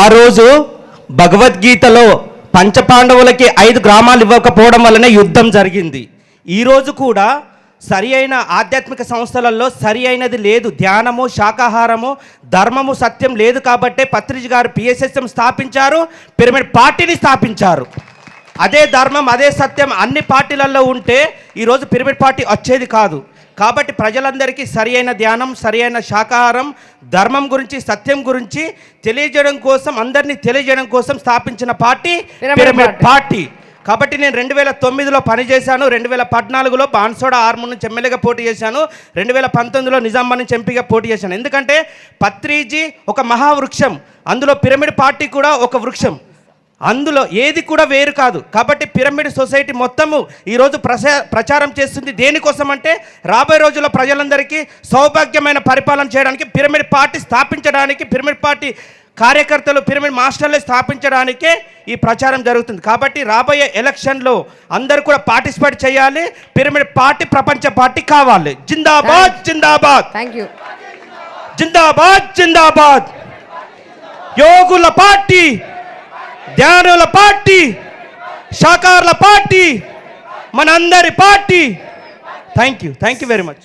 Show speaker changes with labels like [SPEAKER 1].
[SPEAKER 1] ఆ రోజు భగవద్గీతలో పంచపాండవులకి ఐదు గ్రామాలు ఇవ్వకపోవడం వల్లనే యుద్ధం జరిగింది. ఈరోజు కూడా సరి అయిన ఆధ్యాత్మిక సంస్థలలో సరి అయినది లేదు. ధ్యానము శాకాహారము ధర్మము సత్యం లేదు కాబట్టే పత్రిజ గారు పిఎస్ఎస్ఎం స్థాపించారు పిరమిడ్ పార్టీని స్థాపించారు. అదే ధర్మం అదే సత్యం అన్ని పార్టీలలో ఉంటే ఈరోజు పిరమిడ్ పార్టీ వచ్చేది కాదు. కాబట్టి ప్రజలందరికీ సరి అయిన ధ్యానం సరి అయిన శాకాహారం ధర్మం గురించి సత్యం గురించి తెలియజేయడం కోసం అందరినీ తెలియజేయడం కోసం స్థాపించిన పార్టీ
[SPEAKER 2] పిరమిడ్.
[SPEAKER 1] పార్టీ. కాబట్టి నేను రెండు వేల తొమ్మిదిలో పనిచేశాను రెండు వేల పద్నాలుగులో బాన్సోడ ఆర్మూర్ నుంచి ఎమ్మెల్యేగా పోటీ చేశాను రెండు వేల పంతొమ్మిదిలో నిజామాబాద్ నుంచి ఎంపీగా పోటీ చేశాను. ఎందుకంటే పత్రిజీ ఒక మహావృక్షం అందులో పిరమిడ్ పార్టీ కూడా ఒక వృక్షం. అందులో ఏది కూడా వేరు కాదు. కాబట్టి పిరమిడ్ సొసైటీ మొత్తము ఈరోజు ప్రసా ప్రచారం చేస్తుంది. దేనికోసం అంటే రాబోయే రోజుల్లో ప్రజలందరికీ సౌభాగ్యమైన పరిపాలన చేయడానికి పిరమిడ్ పార్టీ స్థాపించడానికి పిరమిడ్ పార్టీ కార్యకర్తలు పిరమిడ్ మాస్టర్లు స్థాపించడానికే ఈ ప్రచారం జరుగుతుంది. కాబట్టి రాబోయే ఎలక్షన్లో అందరూ కూడా పార్టిసిపేట్ చేయాలి. పిరమిడ్ పార్టీ ప్రపంచ పార్టీ కావాలి. జిందాబాద్ జిందాబాద్.
[SPEAKER 2] థ్యాంక్ యూ
[SPEAKER 1] జిందాబాద్ జిందాబాద్. యోగుల పార్టీ ధ్యానుల పార్టీ శాకారుల పార్టీ మనందరి party. Thank you thank you very much